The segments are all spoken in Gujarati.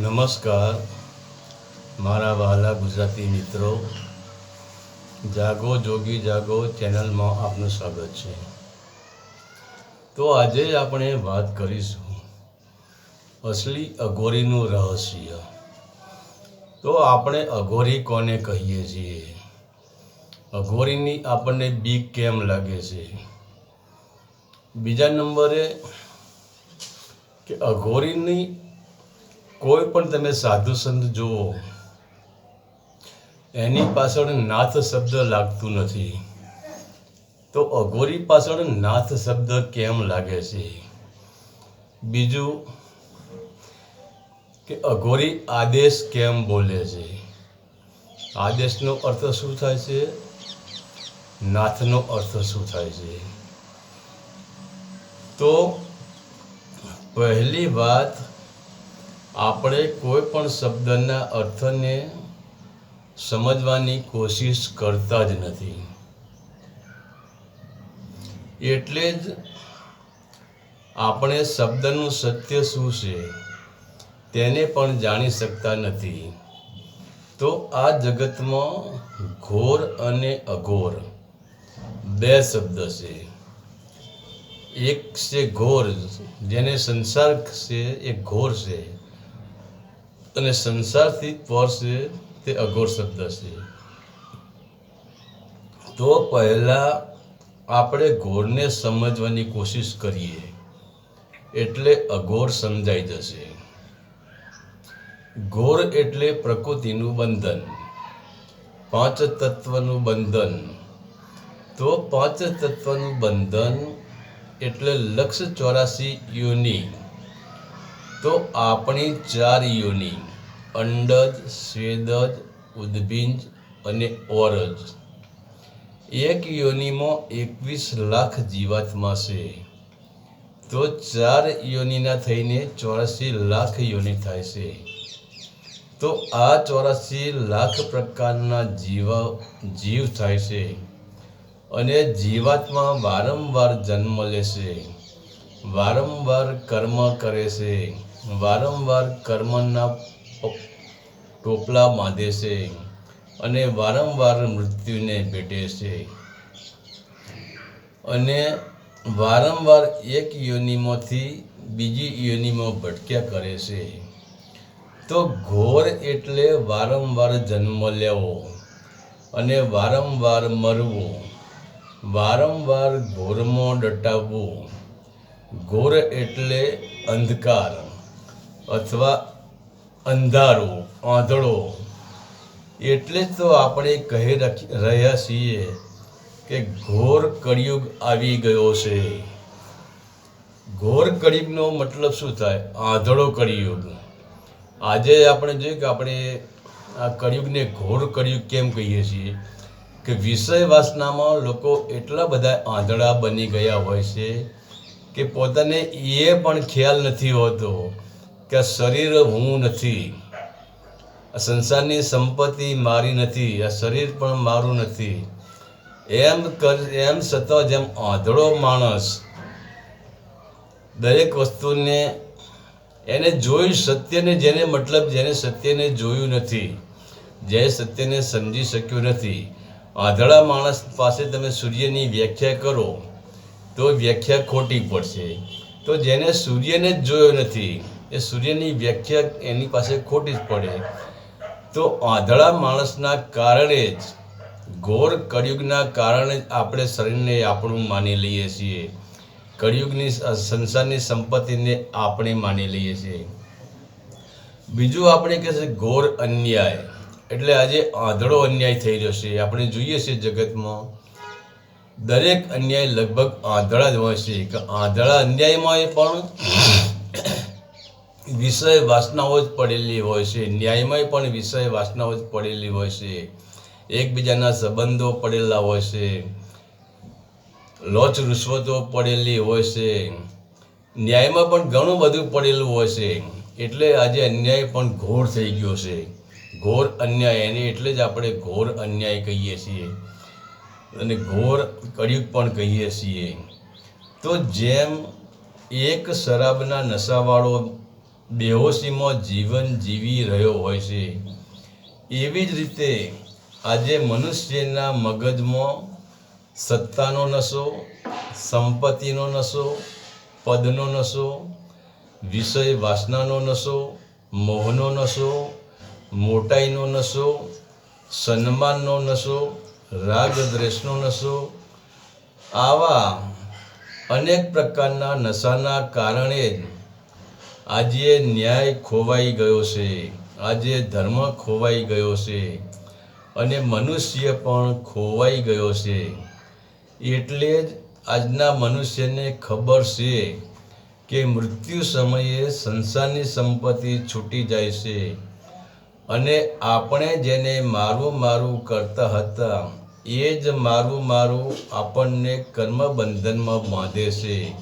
નમસ્કાર, મારા વહાલા ગુજરાતી મિત્રો. જાગો, જોગી જાગો ચેનલમાં આપનું સ્વાગત છે. તો આજે આપણે વાત કરીશું અસલી અઘોરીનું રહસ્ય. તો આપણે અઘોરી કોને કહીએ છીએ? અઘોરીની આપણને બીક કેમ લાગે છે? બીજા નંબરે કે અઘોરીની કોઈ પણ તમે સાધુ સંત જુઓ, એની પાછળ નાથ શબ્દ લાગતું નથી. તો અઘોરી પાછળ નાથ શબ્દ કેમ લાગે છે? બીજું કે અઘોરી આદેશ કેમ બોલે છે? આદેશનો અર્થ શું થાય છે? નાથનો અર્થ શું થાય છે? તો પહેલી વાત આપણે કોઈ પણ શબ્દના અર્થને સમજવાની કોશિશ કરતા જ નથી. એટલે જ આપણે શબ્દનું સત્ય શું છે તેને પણ જાણી શકતા નથી. તો આ જગતમાં ઘોર અને અઘોર બે શબ્દ છે. એક છે ઘોર, જેને સંસાર છે એ ઘોર છે. અને સંસારથી પર છે તે અઘોર શબ્દ છે. તો પહેલાં આપણે ઘોરને સમજવાની કોશિશ કરીએ, એટલે અઘોર સમજાઈ જશે. ઘોર એટલે પ્રકૃતિનું બંધન પાંચ તત્વનું બંધન. તો પાંચ તત્વનું બંધન એટલે લક્ષ ચોરાસી યોની તો આપણી ચાર યોની અંડજ સ્વેદજ ઉદ્ભિંજ અને ઓરજ. એક યોનિમાં એકવીસ લાખ જીવાત્મા છે. તો ચાર યોનિના થઈને ચોરાસી લાખ યોનિ થાય છે. તો આ ચોરાસી લાખ પ્રકારના જીવ જીવ થાય છે અને જીવાત્મા વારંવાર જન્મ લેશે વારંવાર કર્મ કરે છે. વારંવાર કર્મના ટોપલા બાંધે છે અને વારંવાર મૃત્યુને ભેટે છે. અને વારંવાર એક યોનિમાંથી બીજી યોનિમાં ભટક્યા કરે છે. તો ઘોર એટલે વારંવાર જન્મ લેવો અને વારંવાર મરવું. વારંવાર ઘોરમાં ડટાવવું. ઘોર એટલે અંધકાર. અથવા અંધારો, આંધળો. એટલે જ તો આપણે કહી રહ્યા છીએ કે ઘોર કળિયુગ આવી ગયો છે. ઘોર કળિયુગનો મતલબ શું થાય? આંધળો કળિયુગ. આજે આપણે જોઈએ કે આપણે આ કળિયુગને ઘોર કળિયુગ કેમ કહીએ છીએ? કે વિષય વાસનામાં લોકો એટલા બધા આંધળા બની ગયા હોય છે કે પોતાને એ પણ ખ્યાલ નથી હોતો કે આ શરીર હું નથી. આ સંસારની સંપત્તિ મારી નથી, આ શરીર પણ મારું નથી. એમ કર, એમ છતાં જેમ આંધળો માણસ દરેક વસ્તુને એને જોયું સત્યને જેને મતલબ જેને સત્યને જોયું નથી, જે સત્યને સમજી શક્યું નથી. આંધળા માણસ પાસે તમે સૂર્યની વ્યાખ્યા કરો, તો વ્યાખ્યા ખોટી પડશે. તો જેને સૂર્યને જ જોયો નથી એ સૂર્યની વ્યાખ્યા એની પાસે ખોટી જ પડે. તો આંધળા માણસના કારણે જ, ઘોર કળિયુગના કારણે જ આપણે શરીરને આપણું માની લઈએ છીએ. કળિયુગની સંસારની સંપત્તિને આપણે માની લઈએ છીએ. બીજું આપણે કહે છે ઘોર અન્યાય. એટલે આજે આંધળો અન્યાય થઈ રહ્યો છે. આપણે જોઈએ છીએ જગતમાં, દરેક અન્યાય લગભગ આંધળા જ હોય છે. કે આંધળા અન્યાયમાં એ પણ વિષય વાસનાઓ જ પડેલી હોય છે. ન્યાયમાં પણ વિષય વાસનાઓ જ પડેલી હોય છે. એકબીજાના સંબંધો પડેલા હોય છે. લોચ રૂશ્વતો પડેલી હોય છે. ન્યાયમાં પણ ઘણું બધું પડેલું હોય છે. એટલે આજે અન્યાય પણ ઘોર થઈ ગયો છે. ઘોર અન્યાય એને એટલે જ આપણે ઘોર અન્યાય કહીએ છીએ. અને ઘોર કળિયુગ પણ કહીએ છીએ. તો જેમ એક શરાબના નશાવાળો બેહોશીમાં જીવન જીવી રહ્યો હોય છે. એવી જ રીતે આજે મનુષ્યના મગજમાં સત્તાનો નશો, સંપત્તિનો નશો, પદનો નશો, વિષય વાસનાનો નશો, મોહનો નશો, મોટાઈનો નશો, સન્માનનો નશો રાગ દ્વેષનો નશો, આવા અનેક પ્રકારના નશાના કારણે જ આજે ન્યાય ખોવાઈ ગયો છે. આજે ધર્મ ખોવાઈ ગયો છે. અને મનુષ્ય પણ ખોવાઈ ગયો છે. એટલે જ આજના મનુષ્યને ખબર છે કે મૃત્યુ સમયે સંસારની સંપત્તિ છૂટી જાય છે. અને આપણે જેને મારું મારું કરતા હતા, એ જ મારું મારું આપણને કર્મ બંધનમાં બાંધે છે.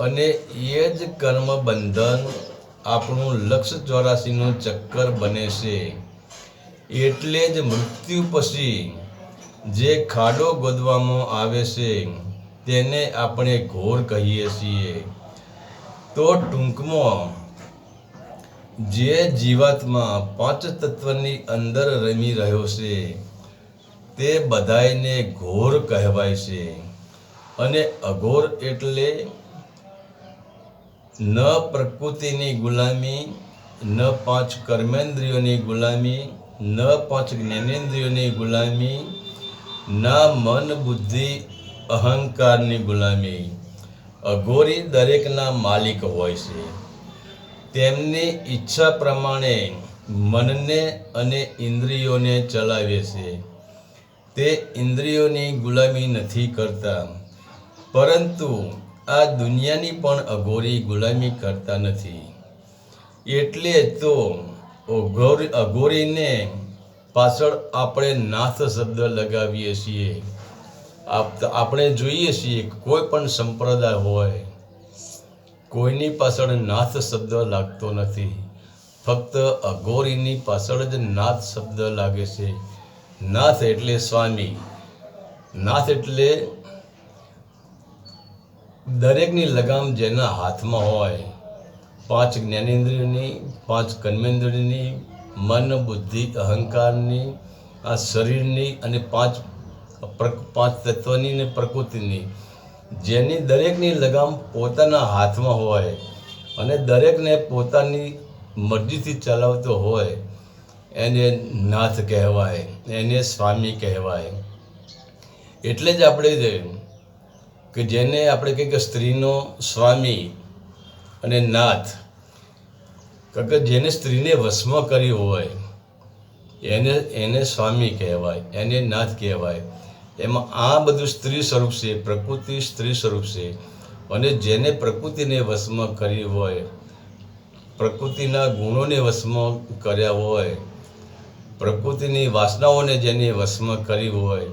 અને એ જ કર્મ બંધન આપણું લક્ષ ચોરાસીનું ચક્કર બને છે. એટલે જ મૃત્યુ પછી જે ખાડો ગોદવામાં આવે છે, તેને આપણે ઘોર કહીએ છીએ. તો ટૂંકમાં, જે જીવાતમાં પાંચ તત્વની અંદર રમી રહ્યો છે, તે બધાયને ઘોર કહેવાય છે. અને અઘોર એટલે ન પ્રકૃતિની ગુલામી, ન પાંચ કર્મેન્દ્રિયોની ગુલામી, ન પાંચ જ્ઞાનેન્દ્રિયોની ગુલામી, ના મન બુદ્ધિ અહંકારની ગુલામી. અઘોરી દરેકના માલિક હોય છે. તેમની ઈચ્છા પ્રમાણે મનને અને ઇન્દ્રિયોને ચલાવે છે. તે ઇન્દ્રિયોની ગુલામી નથી કરતા. પરંતુ આ દુનિયાની પણ અઘોરી ગુલામી કરતા નથી. એટલે તો અઘોરી, અઘોરીને પાછળ આપણે નાથ શબ્દ લગાવીએ છીએ. આપ- આપણે જોઈએ છીએ કોઈ પણ સંપ્રદાય હોય, કોઈની પાછળ નાથ શબ્દ લાગતો નથી. ફક્ત અઘોરીની પાછળ જ નાથ શબ્દ લાગે છે. નાથ એટલે સ્વામી, નાથ એટલે દરેકની લગામ જેના હાથમાં હોય, પાંચ જ્ઞાનેન્દ્રિયોની, પાંચ કર્મેન્દ્રિયની, મન, બુદ્ધિ, અહંકારની, આ શરીરની અને પાંચ પાંચ તત્વની ને પ્રકૃતિની, જેની દરેકની લગામ પોતાના હાથમાં હોય અને દરેકને પોતાની મરજીથી ચલાવતો હોય, એને નાથ કહેવાય, એને સ્વામી કહેવાય. એટલે જ આપણે કે જેને આપણે કહીએ કે સ્ત્રીનો સ્વામી અને નાથ કારણ કે જેને સ્ત્રીને વશમાં કરી હોય, એને એને સ્વામી કહેવાય, એને નાથ કહેવાય. એમાં આ બધું સ્ત્રી સ્વરૂપ છે, પ્રકૃતિ સ્ત્રી સ્વરૂપ છે. અને જેને પ્રકૃતિને વશમાં કરી હોય, પ્રકૃતિના ગુણોને વશમાં કર્યા હોય, પ્રકૃતિની વાસનાઓને જેને વશમાં કરી હોય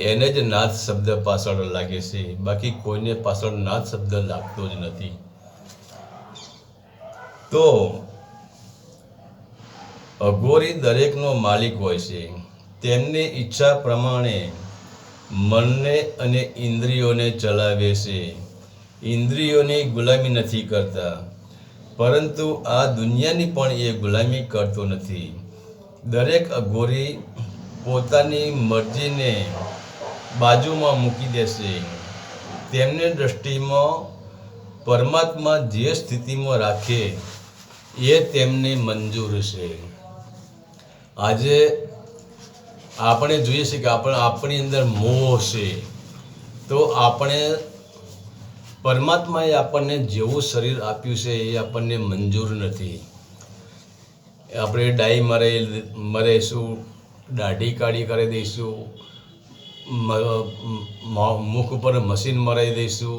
એને જ નાથ શબ્દ પાછળ લાગે છે. બાકી કોઈને પાછળ નાથ શબ્દ લાગતો જ નથી. તો અઘોરી દરેકનો માલિક હોય છે. તેમની ઈચ્છા પ્રમાણે મનને અને ઇન્દ્રિયોને ચલાવે છે. ઇન્દ્રિયોની ગુલામી નથી કરતા. પરંતુ આ દુનિયાની પણ એ ગુલામી કરતો નથી. દરેક અઘોરી પોતાની મરજીને બાજુમાં મૂકી દેશે. તેમની દ્રષ્ટિમાં પરમાત્મા જે સ્થિતિમાં રાખે એ તેમને મંજૂર છે. આજે આપણે જોઈએ છીએ કે આપણે, આપણી અંદર મોહ છે. તો આપણે પરમાત્માએ આપણને જેવું શરીર આપ્યું છે એ આપણને મંજૂર નથી. આપણે ડાઈ મરે મરેશું, દાઢી કાઢી કરી દઈશું મુખ ઉપર મશીન મરાઈ દઈશું.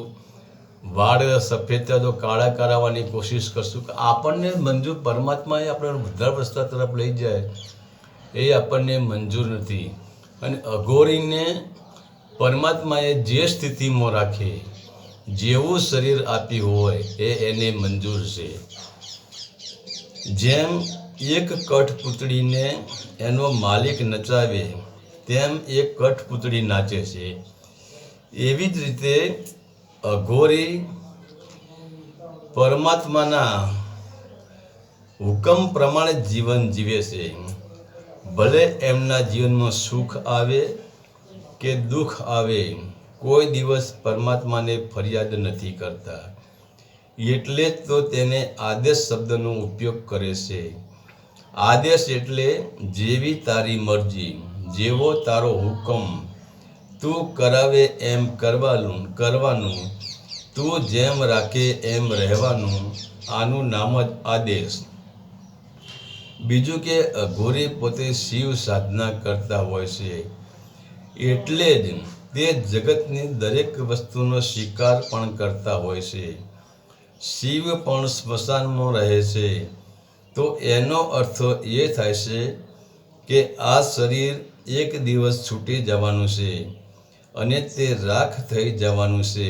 વાળ સફેદ થયા તો કાળા કરાવવાની કોશિશ કરશું કે આપણને મંજૂર પરમાત્માએ આપણે વૃદ્ધાવસ્થા તરફ લઈ જાય એ આપણને મંજૂર નથી. અને અઘોરીને પરમાત્માએ જે સ્થિતિમાં રાખે, જેવું શરીર આપ્યું હોય એ એને મંજૂર છે. જેમ એક કઠપૂતળીને એનો માલિક નચાવે તેમ એ કઠપૂતળી નાચે છે. એવી જ રીતે અઘોરી પરમાત્માના હુકમ પ્રમાણે જીવન જીવે છે. ભલે એમના જીવનમાં સુખ આવે કે દુઃખ આવે, કોઈ દિવસ પરમાત્માને ફરિયાદ નથી કરતા. એટલે જ તો તેને આદેશ શબ્દનો ઉપયોગ કરે છે. આદેશ એટલે જેવી તારી મરજી. જેવો તારો હુકમ તું કરાવે એમ કરવાનું કરવાનું, તું જેમ રાખે એમ રહેવાનું, આનું નામ જ આદેશ. બીજું કે અઘોરી પોતે શિવ સાધના કરતા હોય છે. એટલે જ તે જગતની દરેક વસ્તુનો શિકાર પણ કરતા હોય છે. શિવ પણ સ્મશાનમાં રહે છે. તો એનો અર્થ એ થાય છે કે આ શરીર એક દિવસ છૂટી જવાનું છે અને તે રાખ થઈ જવાનું છે,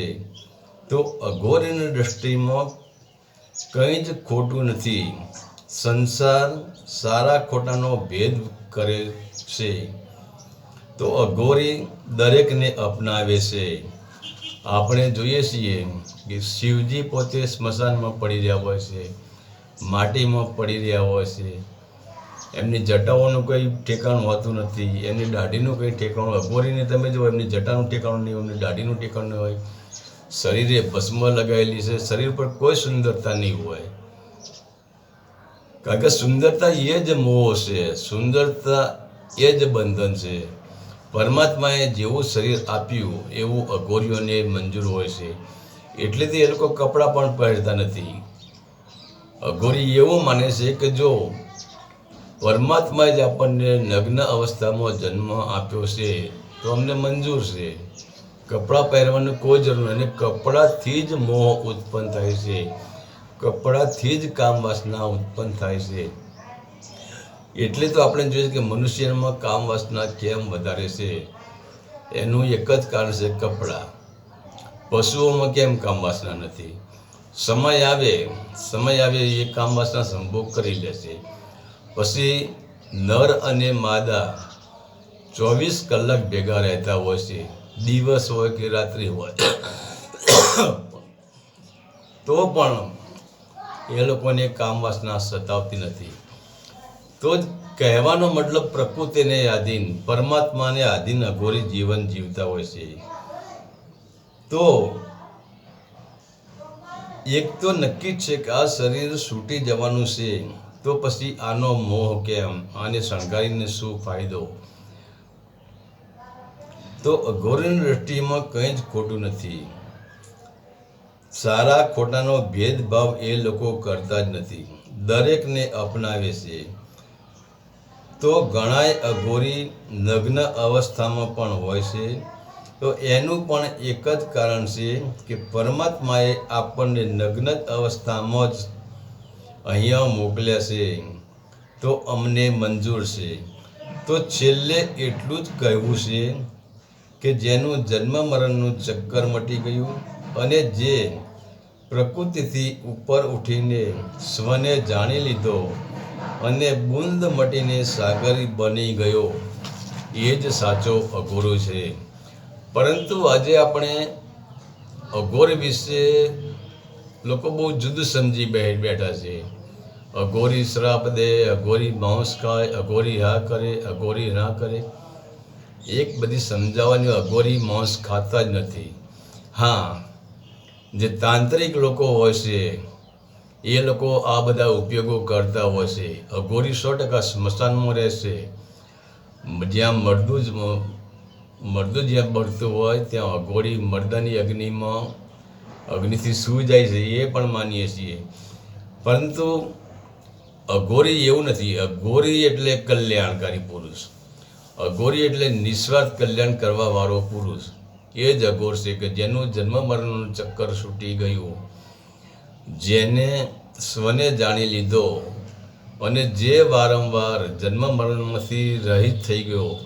તો અઘોરીની દૃષ્ટિમાં કંઈ જ ખોટું નથી. સંસાર સારા ખોટાનો ભેદ કરે છે. તો અઘોરી દરેકને અપનાવે છે. આપણે જોઈએ છીએ કે શિવજી પોતે સ્મશાનમાં પડી રહ્યા હોય છે, માટીમાં પડી રહ્યા હોય છે એમની જટાઓનું કંઈ ઠેકાણું હોતું નથી, એમની દાઢીનું કંઈ ઠેકાણું અઘોરીને તમે જો એમની જટાનું ઠેકાણું નહીં એમની દાઢીનું ઠેકાણું નહીં હોય. શરીરે ભસ્મ લગાવેલી છે, શરીર પર કોઈ સુંદરતા નહીં હોય. કારણ કે સુંદરતા એ જ મોહ છે, સુંદરતા એ જ બંધન છે. પરમાત્માએ જેવું શરીર આપ્યું, એવું અઘોરીઓને મંજૂર હોય છે. એટલેથી એ લોકો કપડાં પણ પહેરતા નથી. અઘોરી એવું માને છે કે જો પરમાત્માએ જ આપણને નગ્ન અવસ્થામાં જન્મ આપ્યો છે, તો અમને મંજૂર છે. કપડાં પહેરવાની કોઈ જરૂર અને કપડાથી જ મોહ ઉત્પન્ન થાય છે. કપડાથી જ કામ વાસના ઉત્પન્ન થાય છે. એટલે તો આપણે જોઈએ કે મનુષ્યમાં કામ વાસના કેમ વધારે છે? એનું એક જ કારણ છે કપડાં. પશુઓમાં કેમ કામ વાસના નથી? સમય આવે સમય આવે એ કામ વાસના સંભોગ કરી લેશે પછી નર અને માદા ચોવીસ કલાક ભેગા રહેતા હોય છે. દિવસ હોય કે રાત્રિ હોય. તો પણ એ લોકોને કામ વાસના સતાવતી નથી. તો જ કહેવાનો મતલબ પ્રકૃતિને આધીન, પરમાત્માને આધીન અઘોરી જીવન જીવતા હોય છે. તો એક તો નક્કી છે કે આ શરીર છૂટી જવાનું છે. તો પછી આનો મોહ કેમ? આને શણગારીને શું ફાયદો? તો અઘોરીની દ્રષ્ટિમાં કંઈ જ ખોટું નથી. સારા ખોટાનો ભેદભાવ એ લોકો કરતા જ નથી. દરેકને અપનાવે છે. તો ઘણાય અઘોરી નગ્ન અવસ્થામાં પણ હોય છે. તો એનું પણ એક જ કારણ છે કે પરમાત્માએ આપણને નગ્ન અવસ્થામાં જ અહીંયા મોકલ્યા છે. તો અમને મંજૂર છે. તો છેલ્લે એટલું જ કહેવું છે કે જેનું જન્મ મરણનું ચક્કર મટી ગયું અને જે પ્રકૃતિથી ઉપર ઉઠીને સ્વને જાણી લીધો અને બુંદ મટીને સાગર બની ગયો. એ જ સાચો અઘોરો છે. પરંતુ આજે આપણે અઘોર વિશે લોકો બહુ જુદું સમજી બેઠા છે. અઘોરી શ્રાપ દે, અઘોરી માંસ ખાય, અઘોરી હા કરે, અઘોરી ના કરે. એક બધી સમજાવવાની અઘોરી માંસ ખાતા જ નથી. હા, જે તાંત્રિક લોકો હોય છે, એ લોકો આ બધા ઉપયોગો કરતા હોય છે. અઘોરી સો ટકા સ્મશાનમાં રહેશે. જ્યાં મરદું જ મરદું જ્યાં બળતું હોય, ત્યાં અઘોરી મરદાની અગ્નિમાં અગ્નિથી સૂઈ જાય છે, એ પણ માનીએ છીએ. પરંતુ અઘોરી એવું નથી. અઘોરી એટલે કલ્યાણકારી પુરુષ. અઘોરી એટલે નિસ્વાર્થ કલ્યાણ કરવાવાળો પુરુષ. એ જ અઘોર છે કે જેનું જન્મ મરણનું ચક્કર છૂટી ગયું. જેને સ્વને જાણી લીધો અને જે વારંવાર જન્મ મરણમાંથી રહિત થઈ ગયો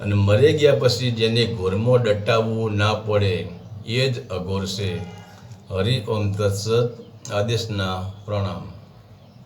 અને મરી ગયા પછી જેને ઘોરમાં દટાવવું ના પડે એ જ અઘોર છે હરિ ઓમ તત્સત આદેશના પ્રણામ.